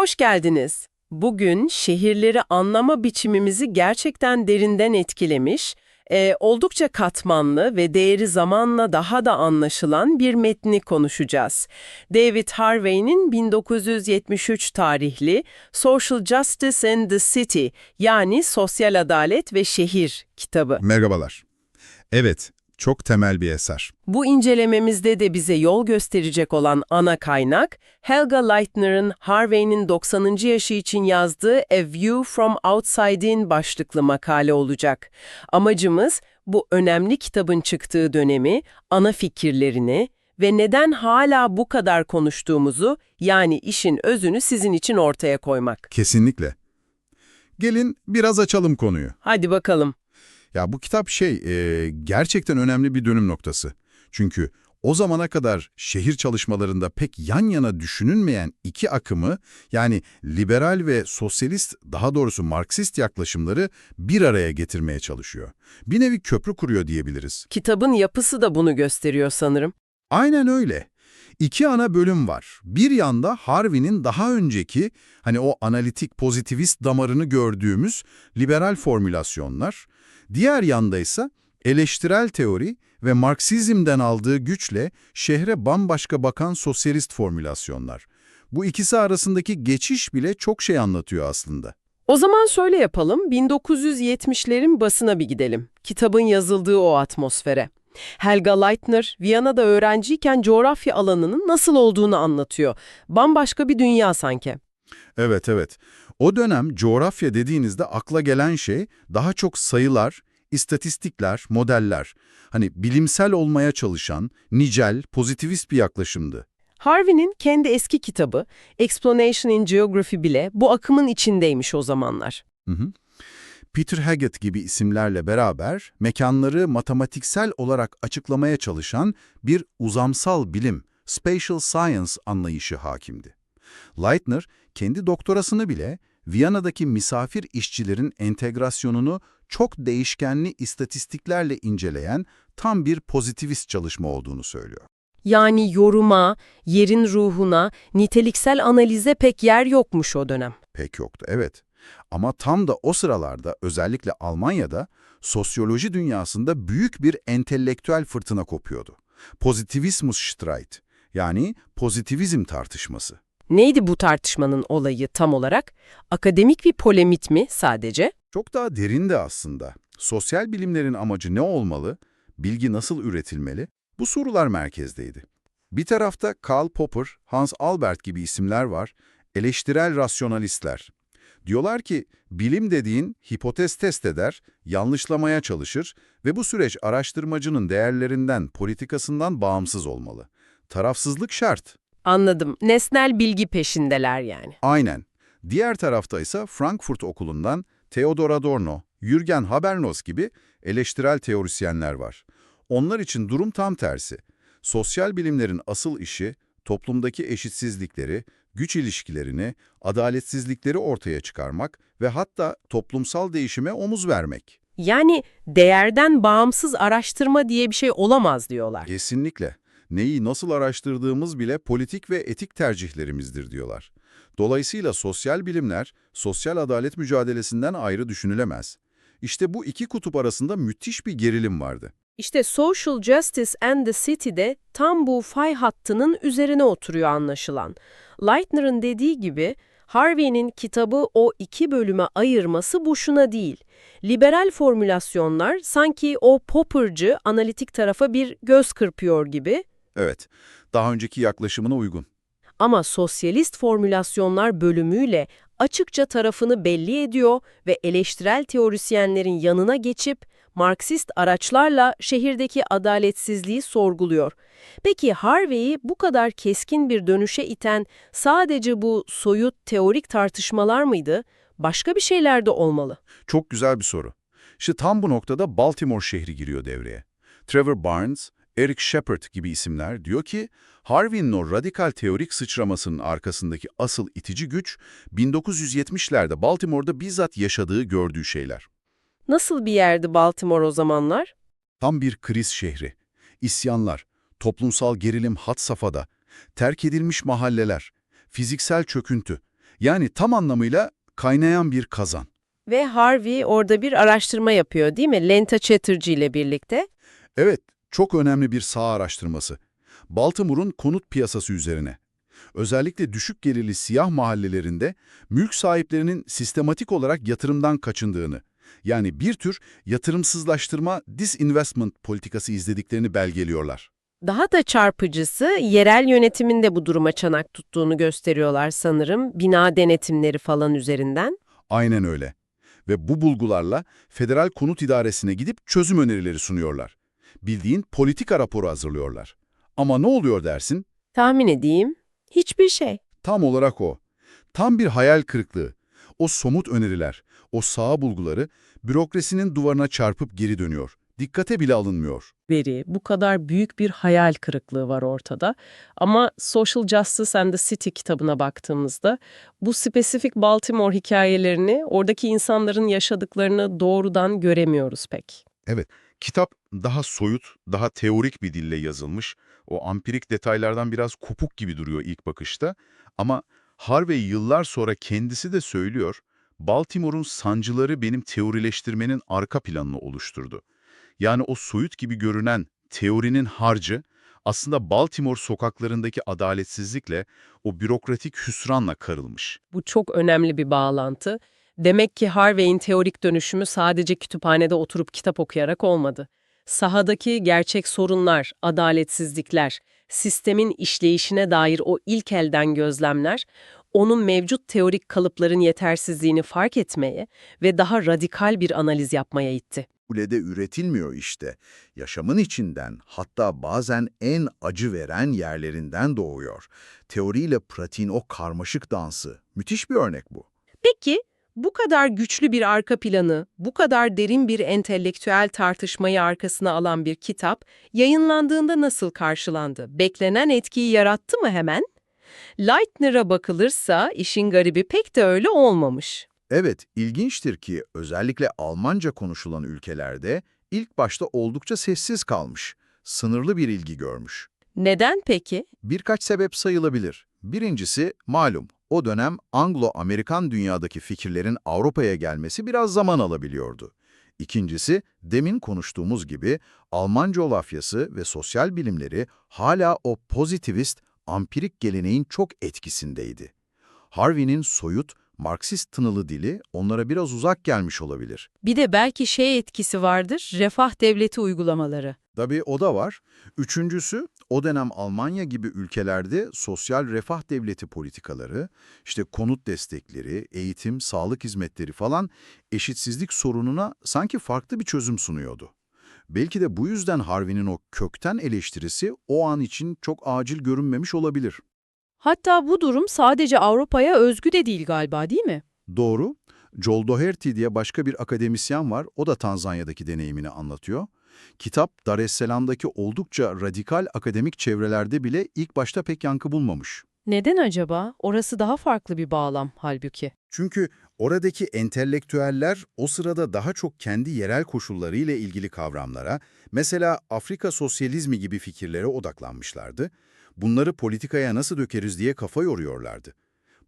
Hoş geldiniz. Bugün şehirleri anlama biçimimizi gerçekten derinden etkilemiş, e, oldukça katmanlı ve değeri zamanla daha da anlaşılan bir metni konuşacağız. David Harvey'nin 1973 tarihli Social Justice and the City yani Sosyal Adalet ve Şehir kitabı. Merhabalar. Evet, çok temel bir eser. Bu incelememizde de bize yol gösterecek olan ana kaynak, Helga Leitner'ın Harvey'nin 90. yaşı için yazdığı A View from Outside In başlıklı makale olacak. Amacımız bu önemli kitabın çıktığı dönemi, ana fikirlerini ve neden hala bu kadar konuştuğumuzu yani işin özünü sizin için ortaya koymak. Kesinlikle. Gelin biraz açalım konuyu. Hadi bakalım. Ya bu kitap şey, e, gerçekten önemli bir dönüm noktası. Çünkü o zamana kadar şehir çalışmalarında pek yan yana düşünülmeyen iki akımı, yani liberal ve sosyalist, daha doğrusu Marksist yaklaşımları bir araya getirmeye çalışıyor. Bir nevi köprü kuruyor diyebiliriz. Kitabın yapısı da bunu gösteriyor sanırım. Aynen öyle. İki ana bölüm var. Bir yanda Harvey'nin daha önceki, hani o analitik pozitivist damarını gördüğümüz liberal formülasyonlar, diğer yanda ise eleştirel teori ve Marksizmden aldığı güçle şehre bambaşka bakan sosyalist formülasyonlar. Bu ikisi arasındaki geçiş bile çok şey anlatıyor aslında. O zaman şöyle yapalım, 1970'lerin basına bir gidelim. Kitabın yazıldığı o atmosfere. Helga Leitner, Viyana'da öğrenciyken coğrafya alanının nasıl olduğunu anlatıyor. Bambaşka bir dünya sanki. Evet evet. O dönem coğrafya dediğinizde akla gelen şey daha çok sayılar, istatistikler, modeller. Hani bilimsel olmaya çalışan, nicel, pozitivist bir yaklaşımdı. Harvey'nin kendi eski kitabı Explanation in Geography bile bu akımın içindeymiş o zamanlar. Hı hı. Peter Haggett gibi isimlerle beraber mekanları matematiksel olarak açıklamaya çalışan bir uzamsal bilim, spatial science anlayışı hakimdi. Leitner, kendi doktorasını bile Viyana'daki misafir işçilerin entegrasyonunu çok değişkenli istatistiklerle inceleyen tam bir pozitivist çalışma olduğunu söylüyor. Yani yoruma, yerin ruhuna, niteliksel analize pek yer yokmuş o dönem. Pek yoktu, evet. Ama tam da o sıralarda özellikle Almanya'da sosyoloji dünyasında büyük bir entelektüel fırtına kopuyordu. Pozitivizmusstreit yani pozitivizm tartışması. Neydi bu tartışmanın olayı tam olarak? Akademik bir polemit mi sadece? Çok daha derindi aslında. Sosyal bilimlerin amacı ne olmalı? Bilgi nasıl üretilmeli? Bu sorular merkezdeydi. Bir tarafta Karl Popper, Hans Albert gibi isimler var, eleştirel rasyonalistler. Diyorlar ki bilim dediğin hipotez test eder, yanlışlamaya çalışır ve bu süreç araştırmacının değerlerinden, politikasından bağımsız olmalı. Tarafsızlık şart. Anladım. Nesnel bilgi peşindeler yani. Aynen. Diğer tarafta ise Frankfurt Okulu'ndan Theodor Adorno, Jürgen Habermas gibi eleştirel teorisyenler var. Onlar için durum tam tersi. Sosyal bilimlerin asıl işi toplumdaki eşitsizlikleri, güç ilişkilerini, adaletsizlikleri ortaya çıkarmak ve hatta toplumsal değişime omuz vermek. Yani değerden bağımsız araştırma diye bir şey olamaz diyorlar. Kesinlikle. Neyi nasıl araştırdığımız bile politik ve etik tercihlerimizdir diyorlar. Dolayısıyla sosyal bilimler, sosyal adalet mücadelesinden ayrı düşünülemez. İşte bu iki kutup arasında müthiş bir gerilim vardı. İşte Social Justice and the City'de tam bu fay hattının üzerine oturuyor anlaşılan. Leitner'ın dediği gibi Harvey'nin kitabı o iki bölüme ayırması boşuna değil. Liberal formülasyonlar sanki o Popper'cı analitik tarafa bir göz kırpıyor gibi Evet, daha önceki yaklaşımına uygun. ama sosyalist formülasyonlar bölümüyle açıkça tarafını belli ediyor ve eleştirel teorisyenlerin yanına geçip Marksist araçlarla şehirdeki adaletsizliği sorguluyor. Peki Harvey'i bu kadar keskin bir dönüşe iten sadece bu soyut teorik tartışmalar mıydı? Başka bir şeyler de olmalı. Çok güzel bir soru. İşte tam bu noktada Baltimore şehri giriyor devreye. Trevor Barnes, Eric Shepard gibi isimler diyor ki, Harvey'nin o radikal teorik sıçramasının arkasındaki asıl itici güç, 1970'lerde Baltimore'da bizzat yaşadığı, gördüğü şeyler. Nasıl bir yerdi Baltimore o zamanlar? Tam bir kriz şehri. İsyanlar, toplumsal gerilim had safhada, terk edilmiş mahalleler, fiziksel çöküntü. Yani tam anlamıyla kaynayan bir kazan. Ve Harvey orada bir araştırma yapıyor değil mi? Lenta Chatterjee ile birlikte. Evet, çok önemli bir saha araştırması. Baltimore'un konut piyasası üzerine. Özellikle düşük gelirli siyah mahallelerinde mülk sahiplerinin sistematik olarak yatırımdan kaçındığını, yani bir tür yatırımsızlaştırma disinvestment politikası izlediklerini belgeliyorlar. Daha da çarpıcısı yerel yönetimin de bu duruma çanak tuttuğunu gösteriyorlar sanırım. Bina denetimleri falan üzerinden. Aynen öyle. Ve bu bulgularla Federal Konut İdaresi'ne gidip çözüm önerileri sunuyorlar. Bildiğin politika raporu hazırlıyorlar. Ama ne oluyor dersin? Tahmin edeyim. Hiçbir şey. Tam olarak o. Tam bir hayal kırıklığı. O somut öneriler, o sağ bulguları bürokrasinin duvarına çarpıp geri dönüyor. Dikkate bile alınmıyor. veri, bu kadar büyük bir hayal kırıklığı var ortada. Ama Social Justice and the City kitabına baktığımızda bu spesifik Baltimore hikayelerini, oradaki insanların yaşadıklarını doğrudan göremiyoruz pek. Kitap daha soyut, daha teorik bir dille yazılmış. O ampirik detaylardan biraz kopuk gibi duruyor ilk bakışta. Ama Harvey yıllar sonra kendisi de söylüyor, Baltimore'un sancıları benim teorileştirmenin arka planını oluşturdu. Yani o soyut gibi görünen teorinin harcı aslında Baltimore sokaklarındaki adaletsizlikle, o bürokratik hüsranla karılmış. Bu çok önemli bir bağlantı. Demek ki Harvey'in teorik dönüşümü sadece kütüphanede oturup kitap okuyarak olmadı. Sahadaki gerçek sorunlar, adaletsizlikler, sistemin işleyişine dair o ilk elden gözlemler, onun mevcut teorik kalıpların yetersizliğini fark etmeye ve daha radikal bir analiz yapmaya itti. kulede üretilmiyor işte. Yaşamın içinden, hatta bazen en acı veren yerlerinden doğuyor. Teoriyle pratiğin o karmaşık dansı. Müthiş bir örnek bu. Peki bu kadar güçlü bir arka planı, bu kadar derin bir entelektüel tartışmayı arkasına alan bir kitap yayınlandığında nasıl karşılandı? Beklenen etkiyi yarattı mı hemen? Leitner'a bakılırsa işin garibi pek de öyle olmamış. Evet, ilginçtir ki özellikle Almanca konuşulan ülkelerde ilk başta oldukça sessiz kalmış. Sınırlı bir ilgi görmüş. Neden peki? Birkaç sebep sayılabilir. Birincisi malum, o dönem Anglo-Amerikan dünyadaki fikirlerin Avrupa'ya gelmesi biraz zaman alabiliyordu. İkincisi, demin konuştuğumuz gibi Alman coğrafyası ve sosyal bilimleri hala o pozitivist, ampirik geleneğin çok etkisindeydi. Harvey'nin soyut, Marksist tınılı dili onlara biraz uzak gelmiş olabilir. Bir de belki şey etkisi vardır, refah devleti uygulamaları. Tabii o da var. Üçüncüsü, o dönem Almanya gibi ülkelerde sosyal refah devleti politikaları, işte konut destekleri, eğitim, sağlık hizmetleri falan eşitsizlik sorununa sanki farklı bir çözüm sunuyordu. Belki de bu yüzden Harvey'nin o kökten eleştirisi o an için çok acil görünmemiş olabilir. Hatta bu durum sadece Avrupa'ya özgü de değil galiba değil mi? Doğru. Joel Doherty diye başka bir akademisyen var. O da Tanzanya'daki deneyimini anlatıyor. Kitap, Dar es Salaam'daki oldukça radikal akademik çevrelerde bile ilk başta pek yankı bulmamış. Neden acaba? Orası daha farklı bir bağlam halbuki. Çünkü oradaki entelektüeller o sırada daha çok kendi yerel koşullarıyla ilgili kavramlara, mesela Afrika sosyalizmi gibi fikirlere odaklanmışlardı. Bunları politikaya nasıl dökeriz diye kafa yoruyorlardı.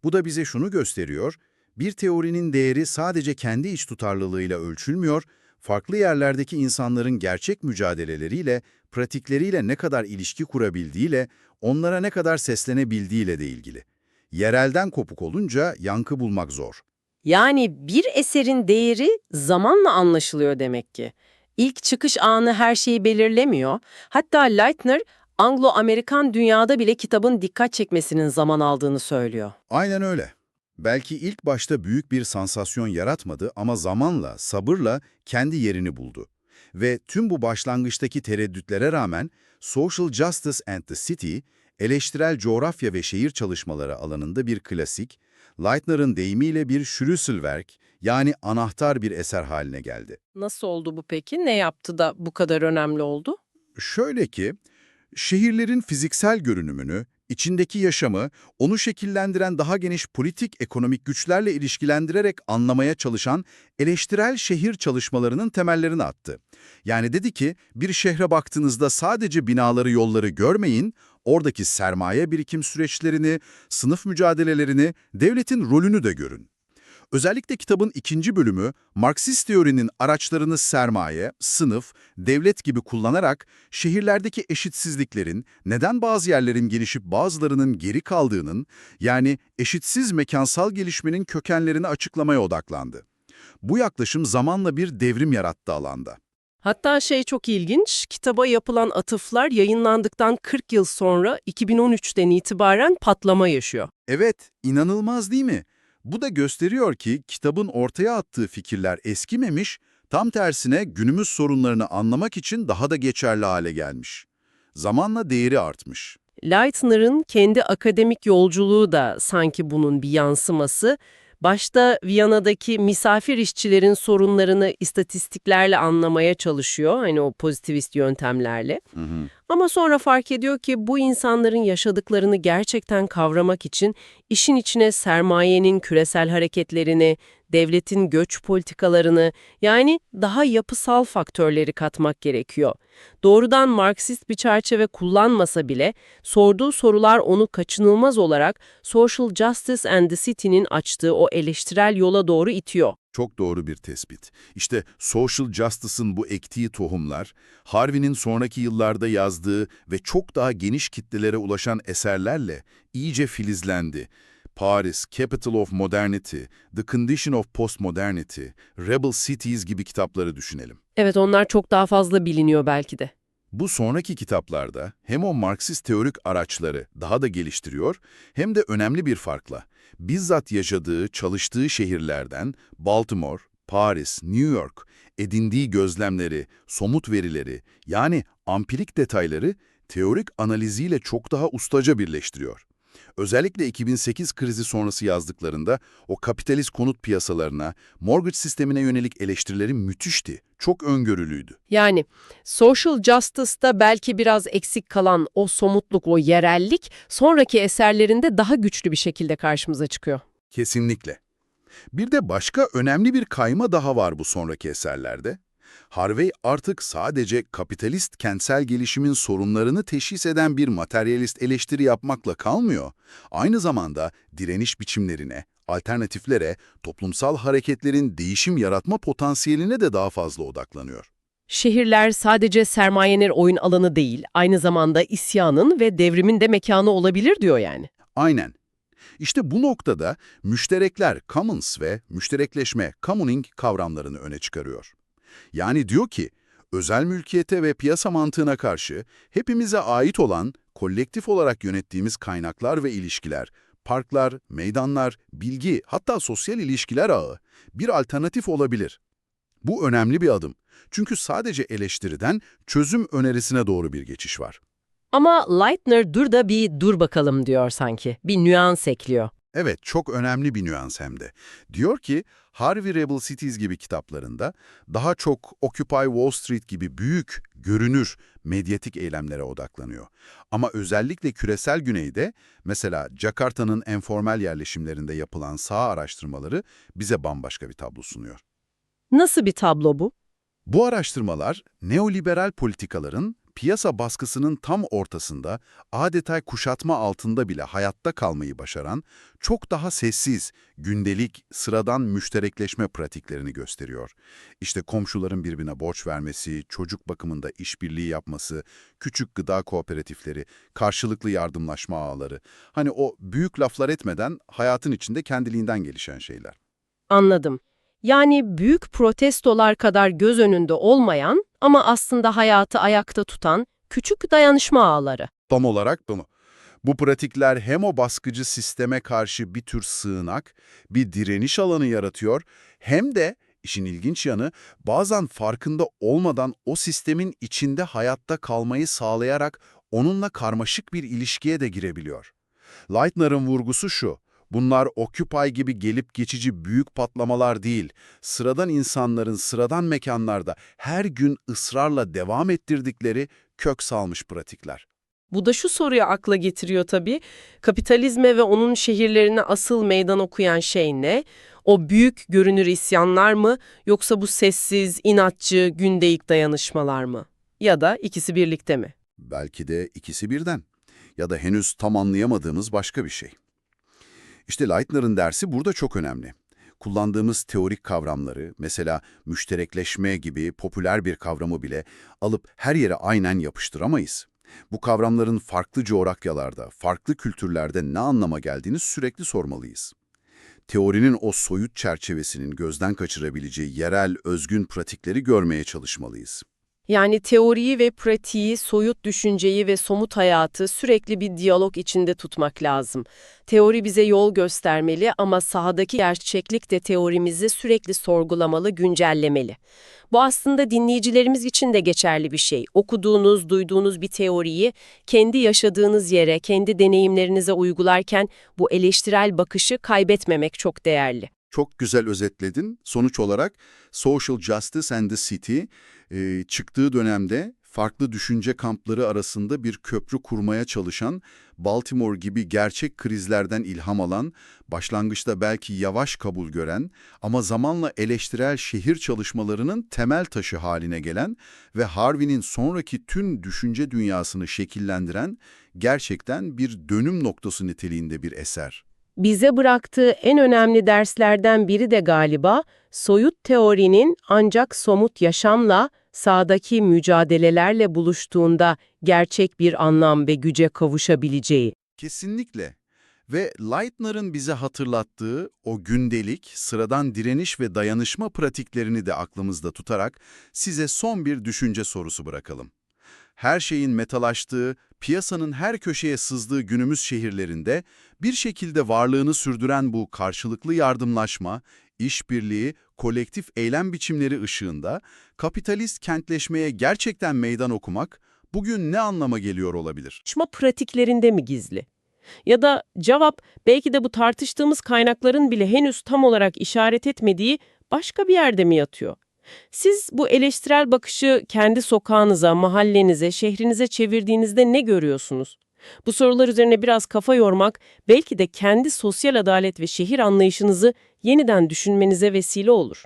Bu da bize şunu gösteriyor, bir teorinin değeri sadece kendi iç tutarlılığıyla ölçülmüyor, farklı yerlerdeki insanların gerçek mücadeleleriyle, pratikleriyle ne kadar ilişki kurabildiğiyle, onlara ne kadar seslenebildiğiyle de ilgili. Yerelden kopuk olunca yankı bulmak zor. Yani bir eserin değeri zamanla anlaşılıyor demek ki. İlk çıkış anı her şeyi belirlemiyor. Hatta Leitner, Anglo-Amerikan dünyada bile kitabın dikkat çekmesinin zaman aldığını söylüyor. Aynen öyle. Belki ilk başta büyük bir sansasyon yaratmadı ama zamanla, sabırla kendi yerini buldu. Ve tüm bu başlangıçtaki tereddütlere rağmen Social Justice and the City, eleştirel coğrafya ve şehir çalışmaları alanında bir klasik, Leitner'ın deyimiyle bir Schlüsselwerk yani anahtar bir eser haline geldi. Nasıl oldu bu peki? Ne yaptı da bu kadar önemli oldu? Şöyle ki, şehirlerin fiziksel görünümünü, içindeki yaşamı, onu şekillendiren daha geniş politik ekonomik güçlerle ilişkilendirerek anlamaya çalışan eleştirel şehir çalışmalarının temellerini attı. Yani dedi ki, bir şehre baktığınızda sadece binaları, yolları görmeyin, Oradaki sermaye birikim süreçlerini, sınıf mücadelelerini, devletin rolünü de görün. Özellikle kitabın ikinci bölümü, Marksist teorinin araçlarını sermaye, sınıf, devlet gibi kullanarak şehirlerdeki eşitsizliklerin, neden bazı yerlerin gelişip bazılarının geri kaldığının, yani eşitsiz mekansal gelişmenin kökenlerini açıklamaya odaklandı. Bu yaklaşım zamanla bir devrim yarattı alanda. Hatta şey çok ilginç, kitaba yapılan atıflar yayınlandıktan 40 yıl sonra 2013'ten itibaren patlama yaşıyor. Evet, inanılmaz değil mi? Bu da gösteriyor ki kitabın ortaya attığı fikirler eskimemiş, tam tersine günümüz sorunlarını anlamak için daha da geçerli hale gelmiş. Zamanla değeri artmış. Leitner'ın kendi akademik yolculuğu da sanki bunun bir yansıması. Başta Viyana'daki misafir işçilerin sorunlarını istatistiklerle anlamaya çalışıyor, hani o pozitivist yöntemlerle. Ama sonra fark ediyor ki bu insanların yaşadıklarını gerçekten kavramak için işin içine sermayenin küresel hareketlerini, devletin göç politikalarını yani daha yapısal faktörleri katmak gerekiyor. Doğrudan Marksist bir çerçeve kullanmasa bile sorduğu sorular onu kaçınılmaz olarak Social Justice and the City'nin açtığı o eleştirel yola doğru itiyor. Çok doğru bir tespit. İşte Social Justice'ın bu ektiği tohumlar, Harvey'nin sonraki yıllarda yazdığı ve çok daha geniş kitlelere ulaşan eserlerle iyice filizlendi. Paris, Capital of Modernity, The Condition of Postmodernity, Rebel Cities gibi kitapları düşünelim. Evet onlar çok daha fazla biliniyor belki de. Bu sonraki kitaplarda hem o Marksist teorik araçları daha da geliştiriyor hem de önemli bir farkla bizzat yaşadığı, çalıştığı şehirlerden Baltimore, Paris, New York edindiği gözlemleri, somut verileri yani ampirik detayları teorik analiziyle çok daha ustaca birleştiriyor. Özellikle 2008 krizi sonrası yazdıklarında o kapitalist konut piyasalarına, mortgage sistemine yönelik eleştirileri müthişti, çok öngörülüydü. Yani social justice'da belki biraz eksik kalan o somutluk, o yerellik sonraki eserlerinde daha güçlü bir şekilde karşımıza çıkıyor. Kesinlikle. Bir de başka önemli bir kayma daha var bu sonraki eserlerde. Harvey artık sadece kapitalist kentsel gelişimin sorunlarını teşhis eden bir materyalist eleştiri yapmakla kalmıyor. Aynı zamanda direniş biçimlerine, alternatiflere, toplumsal hareketlerin değişim yaratma potansiyeline de daha fazla odaklanıyor. Şehirler sadece sermayenin oyun alanı değil, aynı zamanda isyanın ve devrimin de mekanı olabilir diyor yani. Aynen. İşte bu noktada müşterekler commons ve müşterekleşme commoning kavramlarını öne çıkarıyor. Yani diyor ki, özel mülkiyete ve piyasa mantığına karşı hepimize ait olan, kolektif olarak yönettiğimiz kaynaklar ve ilişkiler, parklar, meydanlar, bilgi, hatta sosyal ilişkiler ağı bir alternatif olabilir. Bu önemli bir adım. Çünkü sadece eleştiriden çözüm önerisine doğru bir geçiş var. Ama Leitner dur da bir dur bakalım diyor sanki. Bir nüans ekliyor. Evet, çok önemli bir nüans hem de. Diyor ki, Harvey Rebel Cities gibi kitaplarında daha çok Occupy Wall Street gibi büyük, görünür, medyatik eylemlere odaklanıyor. Ama özellikle küresel güneyde, mesela Jakarta'nın enformel yerleşimlerinde yapılan sağ araştırmaları bize bambaşka bir tablo sunuyor. Nasıl bir tablo bu? Bu araştırmalar, neoliberal politikaların piyasa baskısının tam ortasında, adeta kuşatma altında bile hayatta kalmayı başaran, çok daha sessiz, gündelik, sıradan müşterekleşme pratiklerini gösteriyor. İşte komşuların birbirine borç vermesi, çocuk bakımında işbirliği yapması, küçük gıda kooperatifleri, karşılıklı yardımlaşma ağları. Hani o büyük laflar etmeden hayatın içinde kendiliğinden gelişen şeyler. Anladım. Yani büyük protestolar kadar göz önünde olmayan ama aslında hayatı ayakta tutan küçük dayanışma ağları. Tam olarak bunu. Bu pratikler hem o baskıcı sisteme karşı bir tür sığınak, bir direniş alanı yaratıyor, hem de işin ilginç yanı bazen farkında olmadan o sistemin içinde hayatta kalmayı sağlayarak onunla karmaşık bir ilişkiye de girebiliyor. Leitner'ın vurgusu şu, bunlar Occupy gibi gelip geçici büyük patlamalar değil, sıradan insanların sıradan mekanlarda her gün ısrarla devam ettirdikleri kök salmış pratikler. Bu da şu soruyu akla getiriyor tabii. Kapitalizme ve onun şehirlerine asıl meydan okuyan şey ne? O büyük görünür isyanlar mı yoksa bu sessiz, inatçı, gündelik dayanışmalar mı? Ya da ikisi birlikte mi? Belki de ikisi birden. ya da henüz tam anlayamadığımız başka bir şey. İşte Leitner'ın dersi burada çok önemli. Kullandığımız teorik kavramları, mesela müşterekleşme gibi popüler bir kavramı bile alıp her yere aynen yapıştıramayız. Bu kavramların farklı coğrafyalarda, farklı kültürlerde ne anlama geldiğini sürekli sormalıyız. Teorinin o soyut çerçevesinin gözden kaçırabileceği yerel, özgün pratikleri görmeye çalışmalıyız. Yani teoriyi ve pratiği, soyut düşünceyi ve somut hayatı sürekli bir diyalog içinde tutmak lazım. Teori bize yol göstermeli ama sahadaki gerçeklik de teorimizi sürekli sorgulamalı, güncellemeli. Bu aslında dinleyicilerimiz için de geçerli bir şey. Okuduğunuz, duyduğunuz bir teoriyi kendi yaşadığınız yere, kendi deneyimlerinize uygularken bu eleştirel bakışı kaybetmemek çok değerli. Çok güzel özetledin. Sonuç olarak Social Justice and the City e, çıktığı dönemde farklı düşünce kampları arasında bir köprü kurmaya çalışan, Baltimore gibi gerçek krizlerden ilham alan, başlangıçta belki yavaş kabul gören ama zamanla eleştirel şehir çalışmalarının temel taşı haline gelen ve Harvey'nin sonraki tüm düşünce dünyasını şekillendiren gerçekten bir dönüm noktası niteliğinde bir eser. Bize bıraktığı en önemli derslerden biri de galiba soyut teorinin ancak somut yaşamla, sahadaki mücadelelerle buluştuğunda gerçek bir anlam ve güce kavuşabileceği. Kesinlikle. Ve Leitner'ın bize hatırlattığı o gündelik, sıradan direniş ve dayanışma pratiklerini de aklımızda tutarak size son bir düşünce sorusu bırakalım. Her şeyin metalaştığı, piyasanın her köşeye sızdığı günümüz şehirlerinde bir şekilde varlığını sürdüren bu karşılıklı yardımlaşma, işbirliği, kolektif eylem biçimleri ışığında kapitalist kentleşmeye gerçekten meydan okumak bugün ne anlama geliyor olabilir? Tartışma pratiklerinde mi gizli? Ya da cevap belki de bu tartıştığımız kaynakların bile henüz tam olarak işaret etmediği başka bir yerde mi yatıyor? Siz bu eleştirel bakışı kendi sokağınıza, mahallenize, şehrinize çevirdiğinizde ne görüyorsunuz? Bu sorular üzerine biraz kafa yormak belki de kendi sosyal adalet ve şehir anlayışınızı yeniden düşünmenize vesile olur.